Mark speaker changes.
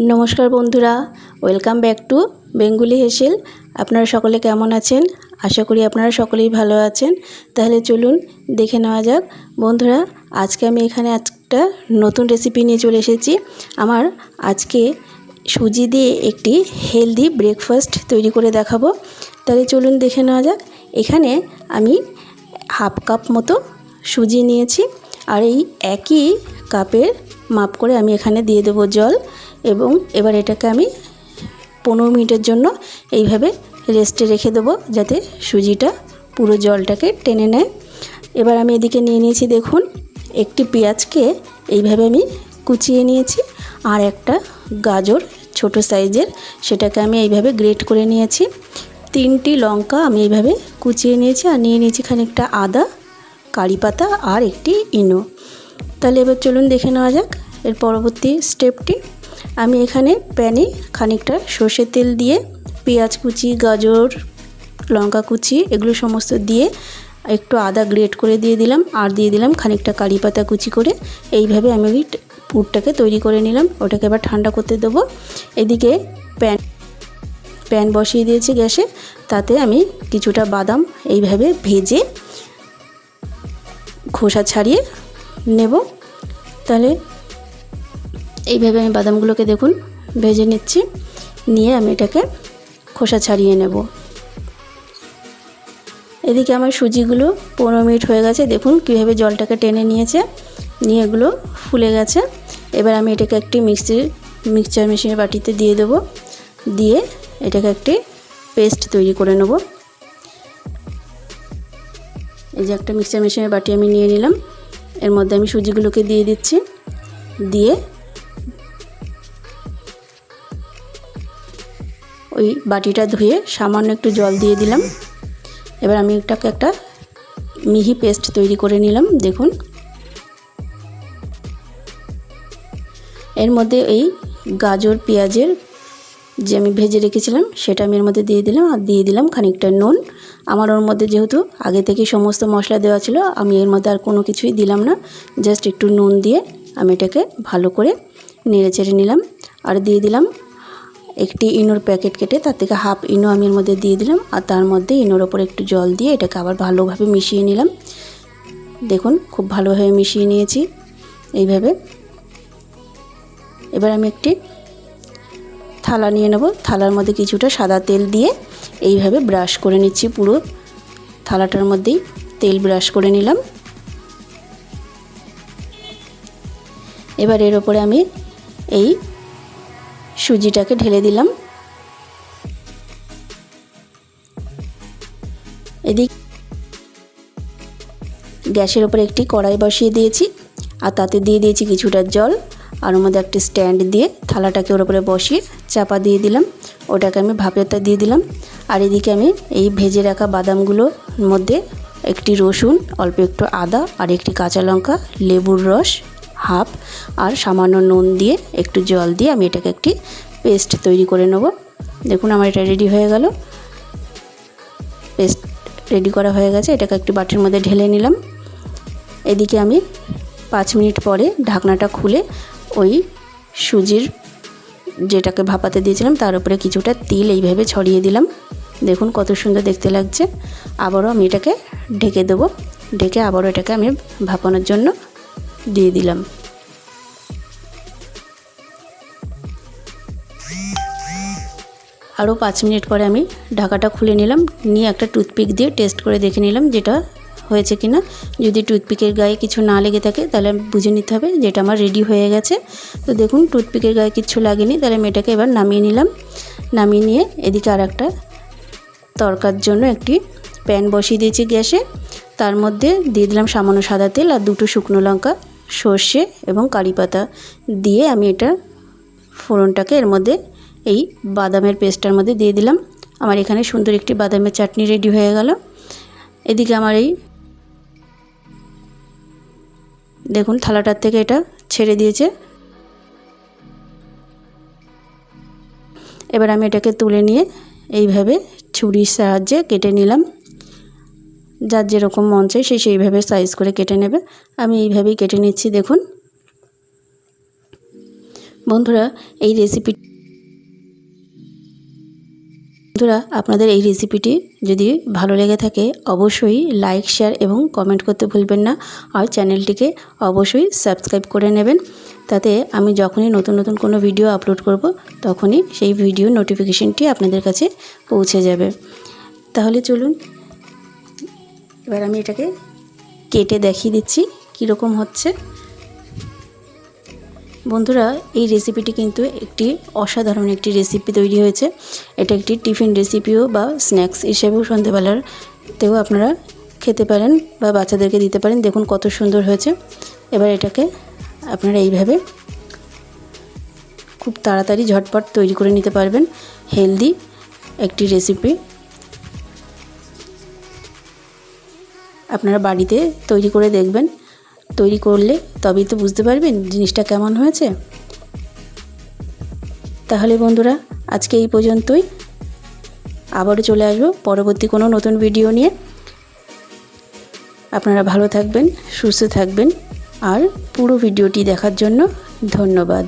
Speaker 1: নমস্কার বন্ধুরা, welcome back to Bengali হেসেল। আপনারা সকলে কেমন আছেন? আশা করি আপনারা সকলেই ভালো আছেন। তাহলে চলুন দেখে নেওয়া যাক। বন্ধুরা, আজকে আমি এখানে একটা নতুন রেসিপি নিয়ে চলে এসেছি। আমার আজকে সুজি দিয়ে একটি হেলদি ব্রেকফাস্ট তৈরি করে দেখাবো। তাহলে চলুন দেখে নেওয়া যাক। এখানে আমি হাফ কাপ মতো সুজি নিয়েছি। আর এই একই কাপের মাপ করে আমি এখানে দিয়ে দেবো জল এবং এবার এটাকে আমি পনেরো মিনিটের জন্য এইভাবে রেস্টে রেখে দেবো যাতে সুজিটা পুরো জলটাকে টেনে নেয়। এবার আমি এদিকে নিয়ে নিয়েছি দেখুন, একটি পেঁয়াজকে এইভাবে আমি কুচিয়ে নিয়েছি আর একটা গাজর ছোট সাইজের, সেটাকে আমি এইভাবে গ্রেট করে নিয়েছি। তিনটি লঙ্কা আমি এইভাবে কুচিয়ে নিয়েছি আর নিয়ে নিয়েছি খানিকটা আদা, কারি পাতা আর একটি ইনো। তাহলে এবার চলুন দেখে নেওয়া যাক এর পরবর্তী স্টেপটি, আমি এখানে প্যানে খানিকটা সর্ষের তেল দিয়ে পেঁয়াজ কুচি, গাজর, লঙ্কা কুচি এগুলো সমস্ত দিয়ে একটু আদা গ্রেট করে দিয়ে দিলাম আর দিয়ে দিলাম খানিকটা কারি পাতা কুচি করে। এইভাবে আমি ওই পুরটাকে তৈরি করে নিলাম, ওটাকে এবার ঠান্ডা করতে দেবো। এদিকে প্যান প্যান বসিয়ে দিয়েছি গ্যাসে, তাতে আমি কিছুটা বাদাম এইভাবে ভেজে খোসা ছাড়িয়ে নেব। তাহলে এইভাবে আমি বাদামগুলোকে দেখুন, ভেজে নিচ্ছি। নিয়ে আমি এটাকে খোসা ছাড়িয়ে নেব। এদিকে আমার সুজিগুলো পনেরো মিনিট হয়ে গেছে। দেখুন কীভাবে জলটাকে টেনে নিয়েছে। নিয়ে এগুলো ফুলে গেছে। এবার আমি এটাকে একটি মিক্সি মিক্সচার মেশিনের বাটিতে দিয়ে দেবো। দিয়ে এটাকে একটি পেস্ট তৈরি করে নেব। এই যে একটা মিক্সচার মেশিনের বাটি আমি নিয়ে নিলাম। এর মধ্যে আমি সুজিগুলোকে দিয়ে দিচ্ছি। দিয়ে ওই বাটিটা ধুয়ে সামান্য একটু জল দিয়ে দিলাম। এবার আমি এটাকে একটা মিহি পেস্ট তৈরি করে নিলাম, দেখুন। এর মধ্যে এই গাজর, পেঁয়াজের যে আমি ভেজে রেখেছিলাম, সেটা আমি এর মধ্যে দিয়ে দিলাম আর দিয়ে দিলাম খানিকটা নুন। আমার ওর মধ্যে যেহেতু আগে থেকে সমস্ত মশলা দেওয়া ছিল, আমি এর মধ্যে আর কোনো কিছুই দিলাম না। জাস্ট একটু নুন দিয়ে আমি এটাকে ভালো করে নেড়ে চেড়ে নিলাম। আর দিয়ে দিলাম একটি ইনোর প্যাকেট কেটে তার থেকে হাফ ইনো আমি এর মধ্যে দিয়ে দিলাম আর তার মধ্যে ইনোর ওপর একটু জল দিয়ে এটাকে আবার ভালোভাবে মিশিয়ে নিলাম। দেখুন, খুব ভালোভাবে মিশিয়ে নিয়েছি এইভাবে। এবার আমি একটি থালা নিয়ে নেব। থালার মধ্যে কিছুটা সাদা তেল দিয়ে এইভাবে ব্রাশ করে নিচ্ছি পুরো। থালাটার মধ্যেই তেল ব্রাশ করে নিলাম। এবার এর ওপরে আমি এই সুজিটাকে ঢেলে দিলাম। এদিক গ্যাসের ওপরে একটি কড়াই বসিয়ে দিয়েছি, আর তাতে দিয়ে দিয়েছি কিছুটা জল, আর মধ্যে একটি স্ট্যান্ড দিয়ে থালাটাকে ওর উপরে বসিয়ে চাপা দিয়ে দিলাম। ওটাকে আমি ভাপেরটা দিয়ে দিলাম। আর এদিকে আমি এই ভেজে রাখা বাদামগুলোর মধ্যে একটি রসুন, অল্প একটু আদা, আর একটি কাঁচা লঙ্কা, লেবুর রস হাফ আর সামান্য নুন দিয়ে একটু জল দিয়ে আমি এটাকে একটি পেস্ট তৈরি করে নেব। দেখুন আমার এটা রেডি হয়ে গেল। পেস্ট রেডি করা হয়ে গেছে। এটাকে একটি বাটির মধ্যে ঢেলে নিলাম। এদিকে আমি পাঁচ মিনিট পরে ঢাকনাটা খুলে ওই সুজির যেটাকে ভাপাতে দিয়েছিলাম, তার উপরে কিছুটা তিল এইভাবে ছড়িয়ে দিলাম। দেখুন কত সুন্দর দেখতে লাগছে। আবারও আমি এটাকে ঢেকে দেবো। ঢেকে আবারও এটাকে আমি ভাপানোর জন্য দিয়ে দিলাম। আরও পাঁচ মিনিট পরে আমি ঢাকাটা খুলে নিলাম, নিয়ে একটা টুথপিক দিয়ে টেস্ট করে দেখে নিলাম যেটা হয়েছে কি না যদি টুথপিকের গায়ে কিছু না লেগে থাকে, তাহলে বুঝে নিতে হবে যেটা আমার রেডি হয়ে গেছে। তো দেখুন, টুথপিকের গায়ে কিছু লাগেনি, তাহলে আমি এটাকে এবার নামিয়ে নিলাম। নামিয়ে নিয়ে এদিকে আর একটা তরকার জন্য একটি প্যান বসিয়ে দিয়েছি গ্যাসে। তার মধ্যে দিয়ে দিলাম সামান্য সাদা তেল আর দুটো শুকনো লঙ্কা। সর্ষে এবং কারি পাতা দিয়ে আমি এটা ফোড়নটাকে এর মধ্যে এই বাদামের পেস্টটার মধ্যে দিয়ে দিলাম। আমার এখানে সুন্দর একটি বাদামের চাটনি রেডি হয়ে গেল। এদিকে আমার এই দেখুন থালাটার থেকে এটা ছেড়ে দিয়েছে। এবার আমি এটাকে তুলে নিয়ে এইভাবে ছুরির সাহায্যে কেটে নিলাম। যার যেরকম মন চাই সে সেইভাবে সাইজ করে কেটে নেবে। আমি এইভাবেই কেটে নিচ্ছি, দেখুন। বন্ধুরা, এই রেসিপি বন্ধুরা, আপনাদের এই রেসিপিটি যদি ভালো লেগে থাকে, অবশ্যই লাইক শেয়ার এবং কমেন্ট করতে ভুলবেন না। আর চ্যানেলটিকে অবশ্যই সাবস্ক্রাইব করে নেবেন। তাতে আমি যখনই নতুন নতুন কোনো ভিডিও আপলোড করব, তখনই সেই ভিডিও নোটিফিকেশনটি আপনাদের কাছে পৌঁছে যাবে। তাহলে চলুন এবার আমি এটাকে কেটে দেখিয়ে দিচ্ছি কীরকম হচ্ছে। বন্ধুরা, এই রেসিপিটি কিন্তু একটি অসাধারণ একটি রেসিপি তৈরি হয়েছে। এটা একটি টিফিন রেসিপিও বা স্ন্যাক্স হিসেবেও সন্ধেবেলারতেও আপনারা খেতে পারেন বা বাচ্চাদেরকে দিতে পারেন। দেখুন কত সুন্দর হয়েছে। এবার এটাকে আপনারা এইভাবে খুব তাড়াতাড়ি ঝটপট তৈরি করে নিতে পারবেন। হেলদি একটি রেসিপি আপনারা বাড়িতে তৈরি করে দেখবেন। তৈরি করলে তবেই তো বুঝতে পারবেন জিনিসটা কেমন হয়েছে। তাহলে বন্ধুরা, আজকে এই পর্যন্তই। আবারও চলে আসব পরবর্তী কোনো নতুন ভিডিও নিয়ে। আপনারা ভালো থাকবেন, সুস্থ থাকবেন। আর পুরো ভিডিওটি দেখার জন্য ধন্যবাদ।